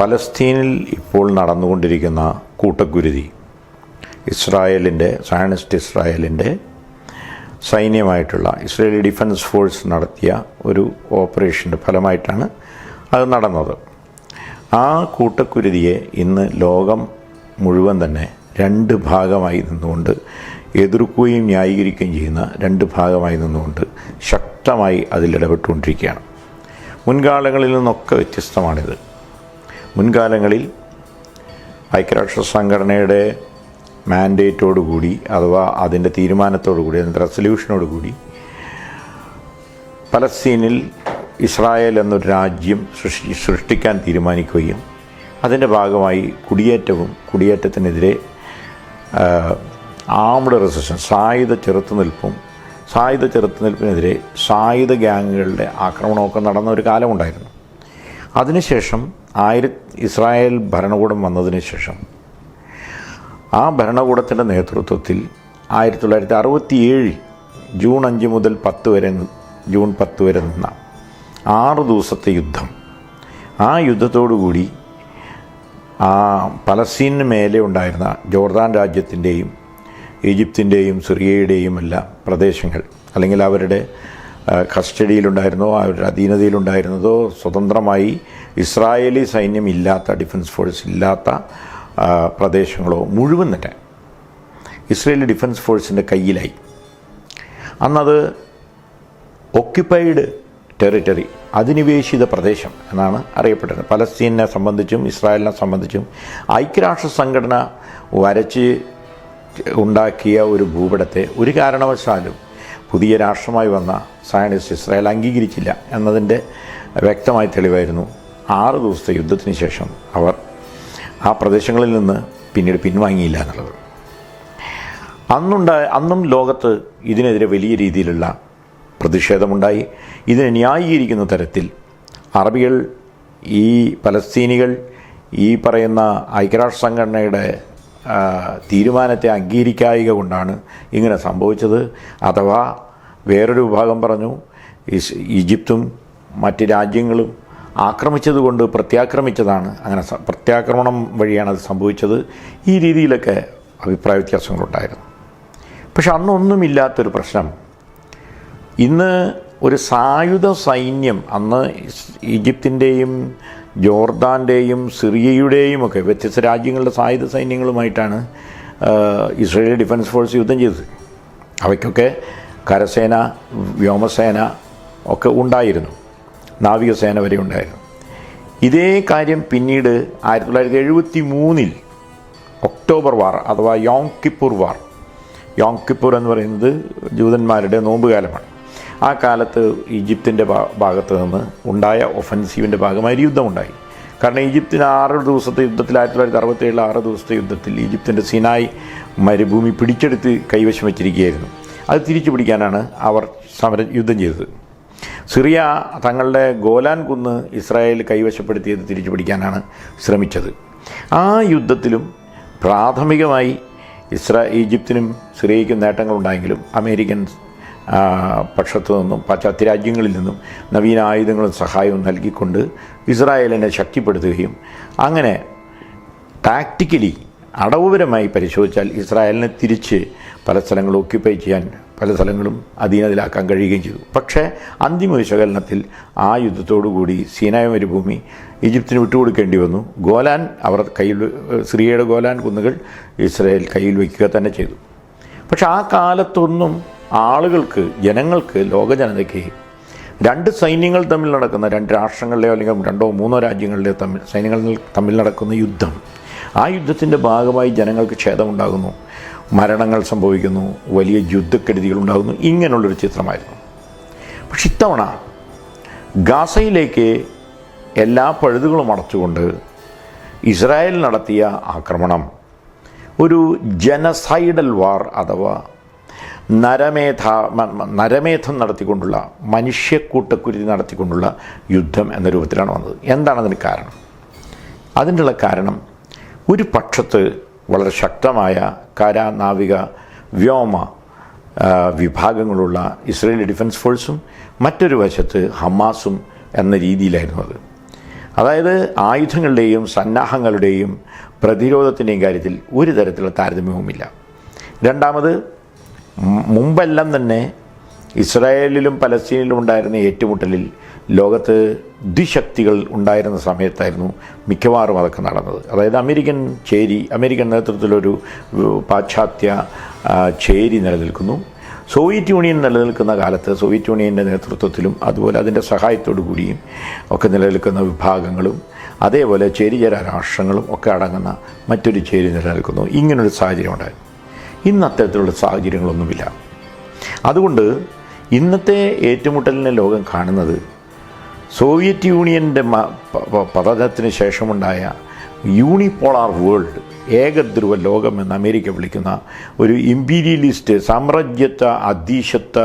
പലസ്തീനിൽ ഇപ്പോൾ നടന്നുകൊണ്ടിരിക്കുന്ന കൂട്ടക്കുരുതി ഇസ്രായേലിന്റെ സയനിസ്റ്റ് ഇസ്രായേലിന്റെ സൈന്യമായിട്ടുള്ള ഇസ്രായേലി ഡിഫൻസ് ഫോഴ്സ് നടത്തിയ ഒരു ഓപ്പറേഷന്റെ ഫലമായിട്ടാണ് അത് നടന്നത്. ആ കൂട്ടക്കുരുതിയെ ഇന്ന് ലോകം മുഴുവൻ തന്നെ രണ്ട് ഭാഗമായി നിന്നുകൊണ്ട് എതിർക്കുകയും ന്യായീകരിക്കുകയും ചെയ്യുന്ന രണ്ട് ഭാഗമായി നിന്നുകൊണ്ട് ശക്തമായി അതിലിടപെട്ടുകൊണ്ടിരിക്കുകയാണ് മുൻകാലങ്ങളിൽ നിന്നൊക്കെ വ്യത്യസ്തമാണിത്. മുൻകാലങ്ങളിൽ ഐക്യരാഷ്ട്ര സംഘടനയുടെ മാൻഡേറ്റോടുകൂടി അഥവാ അതിന്റെ തീരുമാനത്തോടുകൂടി അതിന്റെ റെസൊല്യൂഷനോടുകൂടി പലസ്തീനിൽ ഇസ്രായേൽ എന്നൊരു രാജ്യം സൃഷ്ടി സൃഷ്ടിക്കാൻ തീരുമാനിക്കുകയും അതിന്റെ ഭാഗമായി കുടിയേറ്റവും കുടിയേറ്റത്തിനെതിരെ ആംഡ് റെസിസ്റ്റൻസ് സായുധ ചെറുത്തുനിൽപ്പും സായുധ ചെറുത്തുനിൽപ്പിനെതിരെ സായുധ ഗ്യാങ്ങുകളുടെ ആക്രമണമൊക്കെ നടന്ന ഒരു കാലമുണ്ടായിരുന്നു. അതിനുശേഷം ആയിര ഇസ്രായേൽ ഭരണകൂടം വന്നതിന് ശേഷം ആ ഭരണകൂടത്തിന്റെ നേതൃത്വത്തിൽ ആയിരത്തി തൊള്ളായിരത്തി അറുപത്തിയേഴ് ജൂൺ അഞ്ച് മുതൽ പത്ത് വരെ ജൂൺ പത്ത് വരെ നിന്ന ആറ് ദിവസത്തെ യുദ്ധം. ആ യുദ്ധത്തോടുകൂടി ആ പലസ്തീനു മേലെ ഉണ്ടായിരുന്ന ജോർദാൻ രാജ്യത്തിന്റെയും ഈജിപ്തിന്റെയും സിറിയയുടെയും എല്ലാ പ്രദേശങ്ങൾ അല്ലെങ്കിൽ അവരുടെ കസ്റ്റഡിയിലുണ്ടായിരുന്നോ അവരുടെ അധീനതയിലുണ്ടായിരുന്നതോ സ്വതന്ത്രമായി ഇസ്രായേലി സൈന്യം ഇല്ലാത്ത ഡിഫൻസ് ഫോഴ്സ് ഇല്ലാത്ത പ്രദേശങ്ങളോ മുഴുവൻ തന്നെ ഇസ്രായേലി ഡിഫൻസ് ഫോഴ്സിന്റെ കയ്യിലായി. അന്നത് ഒക്യുപ്പൈഡ് ടെറിട്ടറി അധിനിവേശിത പ്രദേശം എന്നാണ് അറിയപ്പെട്ടത് പലസ്തീനെ സംബന്ധിച്ചും ഇസ്രായേലിനെ സംബന്ധിച്ചും ഐക്യരാഷ്ട്ര സംഘടന വരച്ച് ഉണ്ടാക്കിയ ഒരു ഭൂപടത്തെ ഒരു കാരണവശാലും പുതിയ രാഷ്ട്രമായി വന്ന സയനിസ്റ്റ് ഇസ്രായേൽ അംഗീകരിച്ചില്ല എന്നതിന്റെ വ്യക്തമായ തെളിവായിരുന്നു ആറ് ദിവസത്തെ യുദ്ധത്തിന് ശേഷം അവർ ആ പ്രദേശങ്ങളിൽ നിന്ന് പിന്നീട് പിൻവാങ്ങിയില്ല എന്നുള്ളത്. അന്നുണ്ടായ അന്നും ലോകത്ത് ഇതിനെതിരെ വലിയ രീതിയിലുള്ള പ്രതിഷേധമുണ്ടായി. ഇതിനെ ന്യായീകരിക്കുന്ന തരത്തിൽ അറബികൾ ഈ പലസ്തീനികൾ ഈ പറയുന്ന ഐക്യരാഷ്ട്ര സംഘടനയുടെ തീരുമാനത്തെ അംഗീകരിക്കായിക കൊണ്ടാണ് ഇങ്ങനെ സംഭവിച്ചത്. അഥവാ വേറൊരു വിഭാഗം പറഞ്ഞു ഈജിപ്തും മറ്റ് രാജ്യങ്ങളും ആക്രമിച്ചതുകൊണ്ട് പ്രത്യാക്രമിച്ചതാണ്. അങ്ങനെ പ്രത്യാക്രമണം വഴിയാണ് അത് സംഭവിച്ചത്. ഈ രീതിയിലൊക്കെ അഭിപ്രായ വ്യത്യാസങ്ങളുണ്ടായിരുന്നു. പക്ഷെ അന്നൊന്നുമില്ലാത്തൊരു പ്രശ്നം. ഇന്ന് ഒരു സായുധ സൈന്യം അന്ന് ഈജിപ്തിന്റെയും ജോർദാന്റെയും സിറിയയുടെയും ഒക്കെ വ്യത്യസ്ത രാജ്യങ്ങളുടെ സായുധ സൈന്യങ്ങളുമായിട്ടാണ് ഇസ്രായേലി ഡിഫൻസ് ഫോഴ്സ് യുദ്ധം ചെയ്തത്. അവയ്ക്കൊക്കെ കരസേന വ്യോമസേന ഒക്കെ ഉണ്ടായിരുന്നു. നാവികസേന വരെ ഉണ്ടായിരുന്നു. ഇതേ കാര്യം പിന്നീട് ആയിരത്തി തൊള്ളായിരത്തി എഴുപത്തി മൂന്നിൽ ഒക്ടോബർ വാർ അഥവാ Yom Kippur war. Yom Kippur എന്ന് പറയുന്നത് ജൂതന്മാരുടെ നോമ്പുകാലമാണ് ആ കാലത്ത് ഈജിപ്തിന്റെ ഭാഗത്ത് നിന്ന് ഉണ്ടായ ഒഫൻസീവിന്റെ ഭാഗമായി യുദ്ധമുണ്ടായി. കാരണം ഈജിപ്തിന് ആറ് ദിവസത്തെ യുദ്ധത്തിൽ ആയിരത്തി തൊള്ളായിരത്തി അറുപത്തേഴിൽ ആറ് ദിവസത്തെ യുദ്ധത്തിൽ ഈജിപ്തിന്റെ സിനായി മരുഭൂമി പിടിച്ചെടുത്ത് കൈവശം വച്ചിരിക്കുകയായിരുന്നു. അത് തിരിച്ചു പിടിക്കാനാണ് അവർ സമരം യുദ്ധം ചെയ്തത്. സിറിയ തങ്ങളുടെ ഗോലാൻ കുന്ന് ഇസ്രായേൽ കൈവശപ്പെടുത്തിയത് തിരിച്ചു പിടിക്കാനാണ് ശ്രമിച്ചത്. ആ യുദ്ധത്തിലും പ്രാഥമികമായി ഇസ്രാ ഈജിപ്തിനും സിറിയയ്ക്കും നേട്ടങ്ങളുണ്ടായെങ്കിലും അമേരിക്കൻ പക്ഷത്തു നിന്നും പാശ്ചാത്യ രാജ്യങ്ങളിൽ നിന്നും നവീന ആയുധങ്ങളും സഹായവും നൽകിക്കൊണ്ട് ഇസ്രായേലിനെ ശക്തിപ്പെടുത്തുകയും അങ്ങനെ ടാക്റ്റിക്കലി അടവുപരമായി പരിശോധിച്ചാൽ ഇസ്രായേലിനെ തിരിച്ച് പല സ്ഥലങ്ങളും ഓക്യുപ്പൈ ചെയ്യാൻ പല സ്ഥലങ്ങളും അധീനതയിലാക്കാൻ കഴിയുകയും ചെയ്തു. പക്ഷേ അന്തിമ വിശകലനത്തിൽ ആ യുദ്ധത്തോടുകൂടി സീനായ മരുഭൂമി ഈജിപ്തിന് വിട്ടുകൊടുക്കേണ്ടി വന്നു. ഗോലാൻ അവർ കയ്യിൽ സിറിയയുടെ ഗോലാൻ കുന്നുകൾ ഇസ്രയേൽ കയ്യിൽ വയ്ക്കുക തന്നെ ചെയ്തു. പക്ഷെ ആ കാലത്തൊന്നും ആളുകൾക്ക് ജനങ്ങൾക്ക് ലോകജനതയ്ക്ക് രണ്ട് സൈന്യങ്ങൾ തമ്മിൽ നടക്കുന്ന രണ്ട് രാഷ്ട്രങ്ങളിലെയോ അല്ലെങ്കിൽ രണ്ടോ മൂന്നോ രാജ്യങ്ങളിലെയോ തമ്മിൽ സൈന്യങ്ങൾ തമ്മിൽ നടക്കുന്ന യുദ്ധം. ആ യുദ്ധത്തിന്റെ ഭാഗമായി ജനങ്ങൾക്ക് ക്ഷേതമുണ്ടാകുന്നു മരണങ്ങൾ സംഭവിക്കുന്നു വലിയ യുദ്ധക്കെടുതികൾ ഉണ്ടാകുന്നു ഇങ്ങനെയുള്ളൊരു ചിത്രമായിരുന്നു. പക്ഷെ ഇത്തവണ ഗാസയിലേക്ക് എല്ലാ പഴുതുകളും അടച്ചുകൊണ്ട് ഇസ്രായേൽ നടത്തിയ ആക്രമണം ഒരു ജനസൈഡൽ വാർ അഥവാ നരമേധ നരമേധം നടത്തിക്കൊണ്ടുള്ള മനുഷ്യക്കൂട്ടക്കുരുതി നടത്തിക്കൊണ്ടുള്ള യുദ്ധം എന്ന രൂപത്തിലാണ് വന്നത്. എന്താണ് അതിന് കാരണം? അതിനുള്ള കാരണം ഒരു പക്ഷത്ത് വളരെ ശക്തമായ കര നാവിക വ്യോമ വിഭാഗങ്ങളുള്ള ഇസ്രയേലി ഡിഫൻസ് ഫോഴ്സും മറ്റൊരു വശത്ത് ഹമാസും എന്ന രീതിയിലായിരുന്നു അത്. അതായത് ആയുധങ്ങളുടെയും സന്നാഹങ്ങളുടെയും പ്രതിരോധത്തിന്റെയും കാര്യത്തിൽ ഒരു തരത്തിലുള്ള താരതമ്യവുമില്ല. രണ്ടാമത് മുമ്പെല്ലാം തന്നെ ഇസ്രായേലിലും പലസ്തീനിലും ഉണ്ടായിരുന്ന ഏറ്റുമുട്ടലിൽ ലോകത്ത് ദ്വിശക്തികൾ ഉണ്ടായിരുന്ന സമയത്തായിരുന്നു മിക്കവാറും അതൊക്കെ നടന്നത്. അതായത് അമേരിക്കൻ ചേരി അമേരിക്കൻ നേതൃത്വത്തിലൊരു പാശ്ചാത്യ ചേരി നിലനിൽക്കുന്നു. സോവിയറ്റ് യൂണിയൻ നിലനിൽക്കുന്ന കാലത്ത് സോവിയറ്റ് യൂണിയന്റെ നേതൃത്വത്തിലും അതുപോലെ അതിന്റെ സഹായത്തോടു കൂടിയും ഒക്കെ നിലനിൽക്കുന്ന വിഭാഗങ്ങളും അതേപോലെ ചേരിചേര രാഷ്ട്രങ്ങളും ഒക്കെ അടങ്ങുന്ന മറ്റൊരു ചേരി നിലനിൽക്കുന്നു. ഇങ്ങനൊരു സാഹചര്യം ഉണ്ടായിരുന്നു. ഇന്ന് അത്തരത്തിലുള്ള സാഹചര്യങ്ങളൊന്നുമില്ല. അതുകൊണ്ട് ഇന്നത്തെ ഏറ്റുമുട്ടലിനെ ലോകം കാണുന്നത് സോവിയറ്റ് യൂണിയന്റെ പതനത്തിന് ശേഷമുണ്ടായ യൂണിപോളാർ വേൾഡ് ഏകധ്രുവ ലോകം എന്ന് അമേരിക്ക വിളിക്കുന്ന ഒരു ഇമ്പീരിയലിസ്റ്റ് സാമ്രാജ്യത്വ അധീശത്വ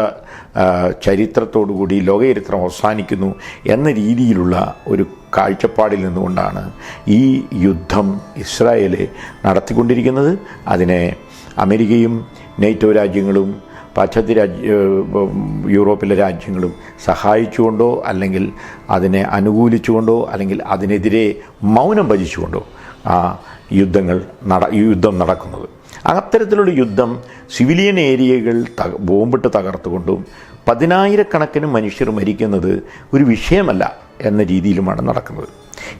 ചരിത്രത്തോടുകൂടി ലോകചരിത്രം അവസാനിക്കുന്നു എന്ന രീതിയിലുള്ള ഒരു കാഴ്ചപ്പാടിൽ നിന്നുകൊണ്ടാണ് ഈ യുദ്ധം ഇസ്രായേൽ നടത്തിക്കൊണ്ടിരിക്കുന്നത്. അതിനെ അമേരിക്കയും നേറ്റോ രാജ്യങ്ങളും പാശ്ചാത്യ രാജ്യ യൂറോപ്പിലെ രാജ്യങ്ങളും സഹായിച്ചുകൊണ്ടോ അല്ലെങ്കിൽ അതിനെ അനുകൂലിച്ചുകൊണ്ടോ അല്ലെങ്കിൽ അതിനെതിരെ മൗനം ഭജിച്ചുകൊണ്ടോ ആ യുദ്ധങ്ങൾ നട യുദ്ധം നടക്കുന്നത്. അത്തരത്തിലുള്ള യുദ്ധം സിവിലിയൻ ഏരിയകൾ തക ബോംബിട്ട് തകർത്തുകൊണ്ടും പതിനായിരക്കണക്കിന് മനുഷ്യർ മരിക്കുന്നത് ഒരു വിഷയമല്ല എന്ന രീതിയിലുമാണ് നടക്കുന്നത്.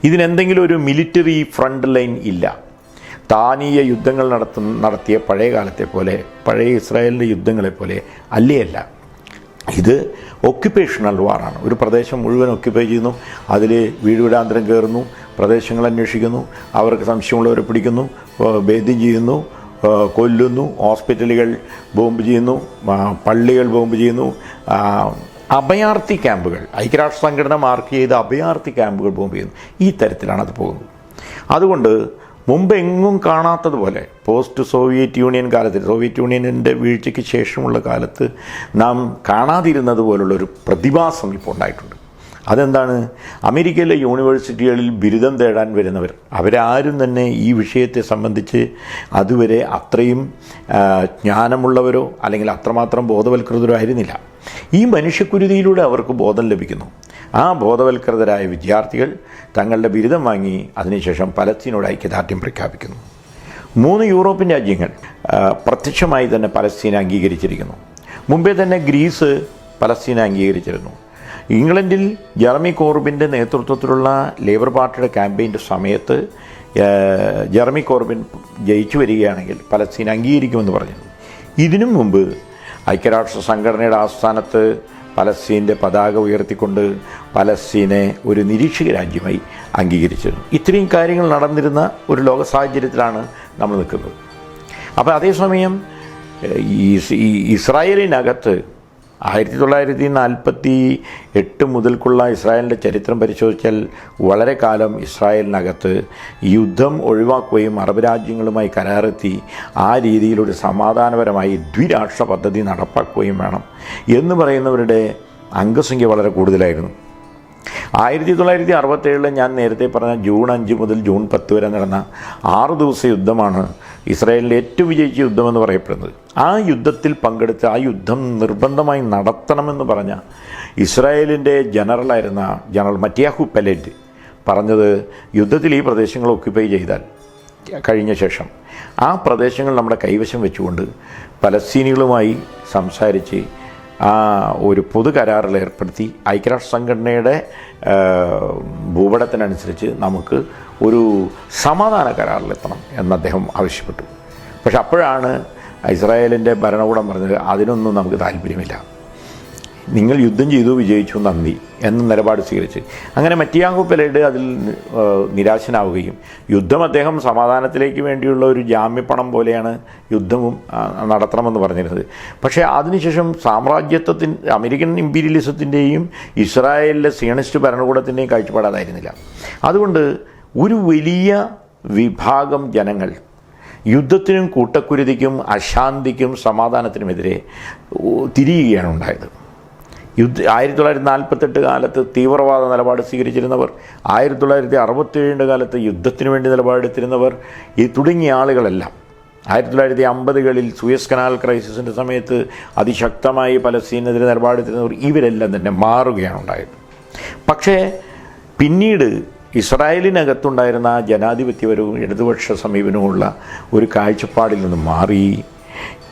ഇതിനെന്തെങ്കിലും ഒരു മിലിറ്ററി ഫ്രണ്ട് ലൈൻ ഇല്ല. താനീയ യുദ്ധങ്ങൾ നടത്തു നടത്തിയ പഴയ കാലത്തെ പോലെ പഴയ ഇസ്രായേലിന്റെ യുദ്ധങ്ങളെ പോലെ അല്ലേയല്ല. ഇത് ഒക്യുപ്പേഷണൽ വാറാണ് ഒരു പ്രദേശം മുഴുവൻ ഒക്യുപ്പൈ ചെയ്യുന്നു. അതിൽ വീടുവിടാന്തരം കയറുന്നു. പ്രദേശങ്ങൾ അന്വേഷിക്കുന്നു. അവർക്ക് സംശയമുള്ളവരെ പിടിക്കുന്നു. ഭേദ്യം ചെയ്യുന്നു. കൊല്ലുന്നു. ഹോസ്പിറ്റലുകൾ ബോംബ് ചെയ്യുന്നു. പള്ളികൾ ബോംബ് ചെയ്യുന്നു. അഭയാർത്ഥി ക്യാമ്പുകൾ. ഐക്യരാഷ്ട്ര സംഘടന മാർക്ക് ചെയ്ത അഭയാർത്ഥി ക്യാമ്പുകൾ ബോംബ് ചെയ്യുന്നു. ഈ തരത്തിലാണ് അത് പോകുന്നത്. അതുകൊണ്ട് മുമ്പ് എങ്ങും കാണാത്തതുപോലെ പോസ്റ്റ് സോവിയറ്റ് യൂണിയൻ കാലത്തിൽ സോവിയറ്റ് യൂണിയനിന്റെ വീഴ്ചയ്ക്ക് ശേഷമുള്ള കാലത്ത് നാം കാണാതിരുന്നത് പോലുള്ള ഒരു പ്രതിഭാസം ഇപ്പോൾ ഉണ്ടായിട്ടുണ്ട്. അതെന്താണ്? അമേരിക്കയിലെ യൂണിവേഴ്സിറ്റികളിൽ ബിരുദം തേടാൻ വരുന്നവർ അവരാരും തന്നെ ഈ വിഷയത്തെ സംബന്ധിച്ച് അതുവരെ അത്രയും ജ്ഞാനമുള്ളവരോ അല്ലെങ്കിൽ അത്രമാത്രം ബോധവൽകൃതരോ ആയിരുന്നില്ല. ഈ മനുഷ്യക്കുരുതിയിലൂടെ അവർക്ക് ബോധം ലഭിക്കുന്നു. ആ ബോധവൽകൃതരായ വിദ്യാർത്ഥികൾ തങ്ങളുടെ ബിരുദം വാങ്ങി അതിനുശേഷം പലസ്തീനോട് ഐക്യദാർഢ്യം പ്രഖ്യാപിക്കുന്നു. മൂന്ന് യൂറോപ്യൻ രാജ്യങ്ങൾ പ്രത്യക്ഷമായി തന്നെ പലസ്തീൻ അംഗീകരിച്ചിരിക്കുന്നു. മുമ്പേ തന്നെ ഗ്രീസ് പലസ്തീൻ അംഗീകരിച്ചിരുന്നു. ഇംഗ്ലണ്ടിൽ ജെറമി കോർബിന്റെ നേതൃത്വത്തിലുള്ള ലേബർ പാർട്ടിയുടെ ക്യാമ്പയിന്റെ സമയത്ത് ജെറമി കോർബിൻ ജയിച്ചു വരികയാണെങ്കിൽ പലസ്തീൻ അംഗീകരിക്കുമെന്ന് പറഞ്ഞു ഇതിനു മുമ്പ് ഐക്യരാഷ്ട്ര സംഘടനയുടെ ആസ്ഥാനത്ത് പലസ്തീന്റെ പതാക ഉയർത്തിക്കൊണ്ട് പലസ്തീനെ ഒരു നിരീക്ഷക രാജ്യമായി അംഗീകരിച്ചിരുന്നു. ഇത്രയും കാര്യങ്ങൾ നടന്നിരുന്ന ഒരു ലോക സാഹചര്യത്തിലാണ് നമ്മൾ നിൽക്കുന്നത്. അപ്പോൾ അതേസമയം ഈ ഇസ്- ഈ ഇസ്രായേലിനകത്ത് ആയിരത്തി തൊള്ളായിരത്തി നാൽപ്പത്തി എട്ട് മുതൽക്കുള്ള ഇസ്രായേലിന്റെ ചരിത്രം പരിശോധിച്ചാൽ വളരെ കാലം ഇസ്രായേലിനകത്ത് യുദ്ധം ഒഴിവാക്കുകയും അറബ് രാജ്യങ്ങളുമായി കരാറെത്തി ആ രീതിയിലൊരു സമാധാനപരമായി ദ്വിരാഷ്ട്ര പദ്ധതി നടപ്പാക്കുകയും വേണം എന്ന് പറയുന്നവരുടെ അംഗസംഖ്യ വളരെ കൂടുതലായിരുന്നു. ആയിരത്തി തൊള്ളായിരത്തി അറുപത്തേഴിൽ ഞാൻ നേരത്തെ പറഞ്ഞ ജൂൺ അഞ്ച് മുതൽ ജൂൺ പത്ത് വരെ നടന്ന ആറ് ദിവസ യുദ്ധമാണ് ഇസ്രായേലിന്റെ ഏറ്റവും വിജയിച്ച യുദ്ധമെന്ന് പറയപ്പെടുന്നത്. ആ യുദ്ധത്തിൽ പങ്കെടുത്ത് ആ യുദ്ധം നിർബന്ധമായി നടത്തണമെന്ന് പറഞ്ഞ ഇസ്രായേലിന്റെ ജനറലായിരുന്ന ജനറൽ മറ്റിയാഹു പെലറ്റ് പറഞ്ഞത് യുദ്ധത്തിൽ ഈ പ്രദേശങ്ങൾ ഒക്യുപ്പൈ ചെയ്താൽ കഴിഞ്ഞ ശേഷം. ആ പ്രദേശങ്ങൾ നമ്മുടെ കൈവശം വെച്ചുകൊണ്ട് പലസ്തീനികളുമായി സംസാരിച്ച് ഒരു പൊതു കരാറിൽ ഏർപ്പെടുത്തി ഐക്യരാഷ്ട്ര സംഘടനയുടെ ആ, ഭൂപടത്തിനനുസരിച്ച് നമുക്ക് ഒരു സമാധാന കരാറിലെത്തണം എന്ന് അദ്ദേഹം ആവശ്യപ്പെട്ടു. പക്ഷെ അപ്പോഴാണ് ഇസ്രായേലിന്റെ ഭരണകൂടം പറഞ്ഞത് അതിനൊന്നും നമുക്ക് താല്പര്യമില്ല. നിങ്ങൾ യുദ്ധം ചെയ്തു വിജയിച്ചു നന്ദി എന്ന നിലപാട് സ്വീകരിച്ച്. അങ്ങനെ മറ്റിയാങ്കു പെലേഡ് അതിൽ നിരാശനാവുകയും യുദ്ധം അദ്ദേഹം സമാധാനത്തിലേക്ക് വേണ്ടിയുള്ള ഒരു ജാമ്യപ്പണം പോലെയാണ് യുദ്ധവും നടത്തണമെന്ന് പറഞ്ഞിരുന്നത്. പക്ഷേ അതിനുശേഷം സാമ്രാജ്യത്വത്തിൻ അമേരിക്കൻ ഇമ്പീരിയലിസത്തിന്റെയും ഇസ്രായേലിലെ സിയണിസ്റ്റ് ഭരണകൂടത്തിന്റെയും കാഴ്ചപ്പാടാതായിരുന്നില്ല. അതുകൊണ്ട് ഒരു വലിയ വിഭാഗം ജനങ്ങൾ യുദ്ധത്തിനും കൂട്ടക്കുരുതിക്കും അശാന്തിക്കും സമാധാനത്തിനുമെതിരെ തിരിയുകയാണ് ഉണ്ടായത്. യുദ്ധ ആയിരത്തി തൊള്ളായിരത്തി നാൽപ്പത്തെട്ട് കാലത്ത് തീവ്രവാദ നിലപാട് സ്വീകരിച്ചിരുന്നവർ ആയിരത്തി തൊള്ളായിരത്തി അറുപത്തേഴിന്റെ കാലത്ത് യുദ്ധത്തിന് വേണ്ടി നിലപാടെടുത്തിരുന്നവർ ഈ തുടങ്ങിയ ആളുകളെല്ലാം. ആയിരത്തി തൊള്ളായിരത്തി അമ്പതുകളിൽ സൂയസ് കനാൽ ക്രൈസിസിന്റെ സമയത്ത് അതിശക്തമായി പലസ്തീനെതിരെ നിലപാടെടുത്തിരുന്നവർ ഇവരെല്ലാം തന്നെ മാറുകയാണ് ഉണ്ടായത്. പക്ഷേ പിന്നീട് ഇസ്രായേലിനകത്തുണ്ടായിരുന്ന ജനാധിപത്യപരവും ഇടതുപക്ഷ സമീപനവുമുള്ള ഒരു കാഴ്ചപ്പാടിൽ നിന്ന് മാറി.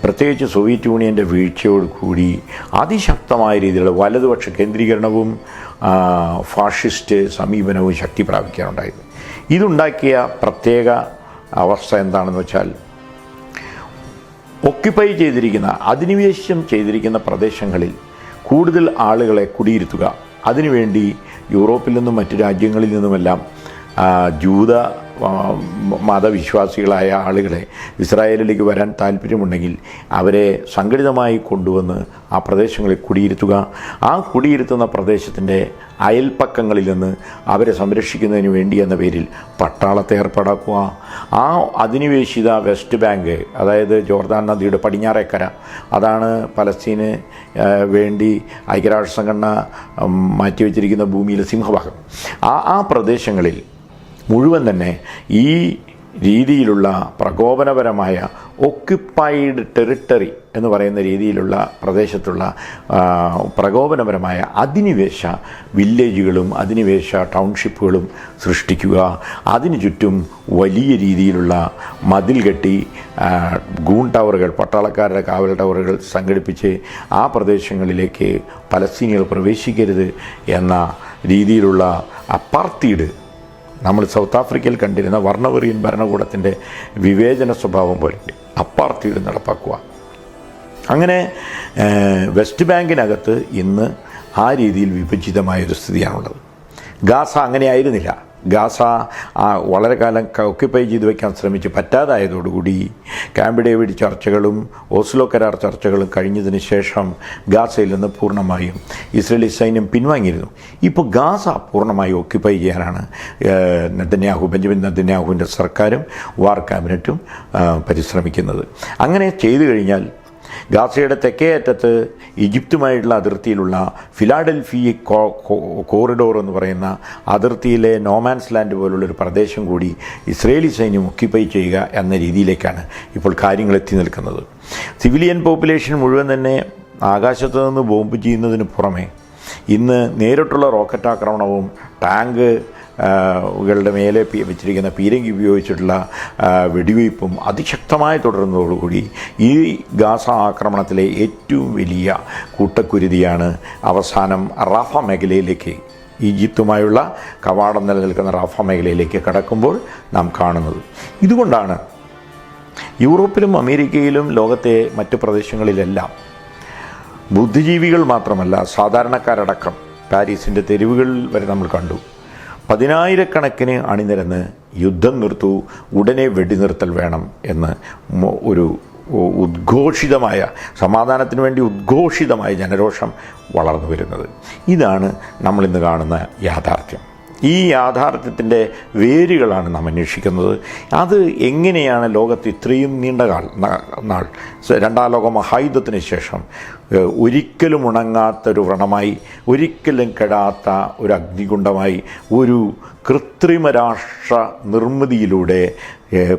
പ്രത്യേകിച്ച് സോവിയറ്റ് യൂണിയന്റെ വീഴ്ചയോട് കൂടി അതിശക്തമായ രീതിയിലുള്ള വലതുപക്ഷ കേന്ദ്രീകരണവും ഫാഷിസ്റ്റ് സമീപനവും ശക്തി പ്രാപിക്കാനുണ്ടായത് ഇതുണ്ടാക്കിയ പ്രത്യേക അവസ്ഥ എന്താണെന്ന് വെച്ചാൽ ഒക്യുപ്പൈ ചെയ്തിരിക്കുന്ന അധിനിവേശം ചെയ്തിരിക്കുന്ന പ്രദേശങ്ങളിൽ കൂടുതൽ ആളുകളെ കുടിയിരുത്തുക. അതിനുവേണ്ടി യൂറോപ്പിൽ നിന്നും മറ്റു രാജ്യങ്ങളിൽ നിന്നുമെല്ലാം ജൂത മതവിശ്വാസികളായ ആളുകളെ ഇസ്രായേലിലേക്ക് വരാൻ താല്പര്യമുണ്ടെങ്കിൽ അവരെ സംഘടിതമായി കൊണ്ടുവന്ന് ആ പ്രദേശങ്ങളിൽ കുടിയിരുത്തുക. ആ കുടിയിരുത്തുന്ന പ്രദേശത്തിന്റെ അയൽപ്പക്കങ്ങളിൽ നിന്ന് അവരെ സംരക്ഷിക്കുന്നതിന് വേണ്ടി എന്ന പേരിൽ പട്ടാളത്തെ ഏർപ്പാടാക്കുക. ആ അധിനിവേശിത വെസ്റ്റ് ബാങ്ക് അതായത് ജോർദാൻ നദിയുടെ പടിഞ്ഞാറേക്കര അതാണ് പലസ്തീന് വേണ്ടി ഐക്യരാഷ്ട്ര സംഘടന മാറ്റിവെച്ചിരിക്കുന്ന ഭൂമിയിലെ സിംഹഭാഗം. ആ ആ പ്രദേശങ്ങളിൽ മുഴുവൻ തന്നെ ഈ രീതിയിലുള്ള പ്രകോപനപരമായ ഒക്യുപ്പൈഡ് ടെറിട്ടറി എന്ന് പറയുന്ന രീതിയിലുള്ള പ്രദേശത്തുള്ള പ്രകോപനപരമായ അധിനിവേശ വില്ലേജുകളും അധിനിവേശ ടൗൺഷിപ്പുകളും സൃഷ്ടിക്കുക. അതിനു ചുറ്റും വലിയ രീതിയിലുള്ള മതിൽ കെട്ടി ഗൂൺ ടവറുകൾ പട്ടാളക്കാരുടെ കാവൽ ടവറുകൾ സംഘടിപ്പിച്ച് ആ പ്രദേശങ്ങളിലേക്ക് പലസ്തീനികൾ പ്രവേശിക്കരുത് എന്ന രീതിയിലുള്ള അപ്പാർത്തീഡ് നമ്മൾ സൗത്ത് ആഫ്രിക്കയിൽ കണ്ടിരുന്ന വർണവെറിയൻ ഭരണകൂടത്തിന്റെ വിവേചന സ്വഭാവം പോലെ ഇത് നടപ്പാക്കുക. അങ്ങനെ വെസ്റ്റ് ബാങ്കിനകത്ത് ഇന്ന് ആ രീതിയിൽ വിഭജിതമായൊരു സ്ഥിതിയാണുള്ളത്. ഗാസ അങ്ങനെ ആയിരുന്നില്ല. ഗാസ വളരെ കാലം ഒക്യുപ്പൈ ചെയ്തു വയ്ക്കാൻ ശ്രമിച്ച്. പറ്റാതായതോടുകൂടി ക്യാമ്പ് ഡേവിഡ് ചർച്ചകളും ഓസ്ലോ കരാർ ചർച്ചകളും കഴിഞ്ഞതിന് ശേഷം ഗാസയിൽ നിന്ന് പൂർണമായും ഇസ്രേലി സൈന്യം പിൻവാങ്ങിയിരുന്നു. ഇപ്പോൾ ഗാസ പൂർണമായി ഒക്യുപ്പൈ ചെയ്യാനാണ് നെതന്യാഹു ബെഞ്ചമിൻ നെതന്യാഹുവിന്റെ സർക്കാരും വാർ ക്യാബിനറ്റും പരിശ്രമിക്കുന്നത്. അങ്ങനെ ചെയ്തു കഴിഞ്ഞാൽ ഗാസയുടെ തെക്കേ അറ്റത്ത് ഈജിപ്തുമായിട്ടുള്ള അതിർത്തിയിലുള്ള ഫിലാഡൽഫി കോറിഡോർ എന്ന് പറയുന്ന അതിർത്തിയിലെ നോമാൻസ് ലാൻഡ് പോലുള്ളൊരു പ്രദേശം കൂടി ഇസ്രേലി സൈന്യം ഒക്യുപ്പൈ ചെയ്യുക എന്ന രീതിയിലേക്കാണ് ഇപ്പോൾ കാര്യങ്ങൾ എത്തി നിൽക്കുന്നത്. സിവിലിയൻ പോപ്പുലേഷൻ മുഴുവൻ തന്നെ ആകാശത്ത് നിന്ന് ബോംബ് ചെയ്യുന്നതിന് പുറമെ ഇന്ന് നേരിട്ടുള്ള റോക്കറ്റ് ആക്രമണവും ടാങ്ക് കളുടെ മേലെ വെച്ചിരിക്കുന്ന പീരങ്കി ഉപയോഗിച്ചിട്ടുള്ള വെടിവയ്പ്പും അതിശക്തമായി തുടരുന്നതോടുകൂടി ഈ ഗാസ ആക്രമണത്തിലെ ഏറ്റവും വലിയ കൂട്ടക്കുരുതിയാണ് അവസാനം റാഫ മേഖലയിലേക്ക് ഈജിപ്തുമായുള്ള കവാടം നിലനിൽക്കുന്ന റാഫ മേഖലയിലേക്ക് കടക്കുമ്പോൾ നാം കാണുന്നത്. ഇതുകൊണ്ടാണ് യൂറോപ്പിലും അമേരിക്കയിലും ലോകത്തെ മറ്റു പ്രദേശങ്ങളിലെല്ലാം ബുദ്ധിജീവികൾ മാത്രമല്ല സാധാരണക്കാരടക്കം പാരീസിന്റെ തെരുവുകളിൽ വരെ നമ്മൾ കണ്ടു. പതിനായിരക്കണക്കിന് അണിനിരന്ന് യുദ്ധം നിർത്തു ഉടനെ വെടിനിർത്തൽ വേണം എന്ന് ഒരു ഉദ്ഘോഷിതമായ സമാധാനത്തിന് വേണ്ടി ഉദ്ഘോഷിതമായ ജനരോഷം വളർന്നു വരുന്നത്. ഇതാണ് നമ്മളിന്ന് കാണുന്ന യാഥാർത്ഥ്യം. ഈ യാഥാർത്ഥ്യത്തിന്റെ വേരുകളാണ് നാം അന്വേഷിക്കുന്നത്. അത് എങ്ങനെയാണ് ലോകത്ത് ഇത്രയും നീണ്ട കാൽ നാൾ രണ്ടാം ലോക മഹായുദ്ധത്തിന് ശേഷം ഏഹ്, ഉണങ്ങാത്ത ഒരു വ്രണമായി ഒരിക്കലും കെടാത്ത ഒരു അഗ്നികുണ്ഡമായി ഒരു കൃത്രിമ രാഷ്ട്ര നിർമ്മിതിയിലൂടെ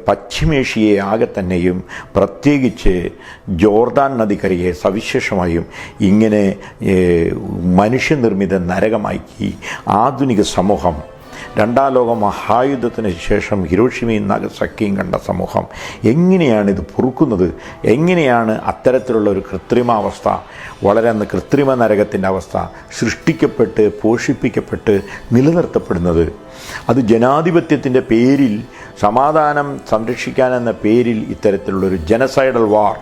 പശ്ചിമേഷ്യയെ ആകെ തന്നെയും പ്രത്യേകിച്ച് ജോർദാൻ നദിക്കരയെ സവിശേഷമായും ഇങ്ങനെ മനുഷ്യനിർമ്മിത നരകമാക്കി ആധുനിക സമൂഹം രണ്ടാം ലോക മഹായുദ്ധത്തിന് ശേഷം ഹിരോഷിമയും നഗസക്കിയും കണ്ട സമൂഹം. എങ്ങനെയാണ് ഇത് പൊറുക്കുന്നത്? എങ്ങനെയാണ് അത്തരത്തിലുള്ള ഒരു കൃത്രിമാവസ്ഥ? വളരെ അന്ന് കൃത്രിമ നരകത്തിന്റെ അവസ്ഥ. സൃഷ്ടിക്കപ്പെട്ട് പോഷിപ്പിക്കപ്പെട്ട് നിലനിർത്തപ്പെടുന്നത്. അത് ജനാധിപത്യത്തിന്റെ പേരിൽ സമാധാനം സംരക്ഷിക്കാനെന്ന പേരിൽ ഇത്തരത്തിലുള്ളൊരു ജനസൈഡൽ വാർ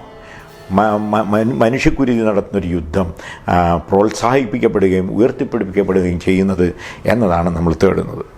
മനുഷ്യക്കുരുതി നടത്തുന്നൊരു യുദ്ധം പ്രോത്സാഹിപ്പിക്കപ്പെടുകയും ഉയർത്തിപ്പിടിപ്പിക്കപ്പെടുകയും ചെയ്യുന്നത് എന്നതാണ് നമ്മൾ തേടുന്നത്.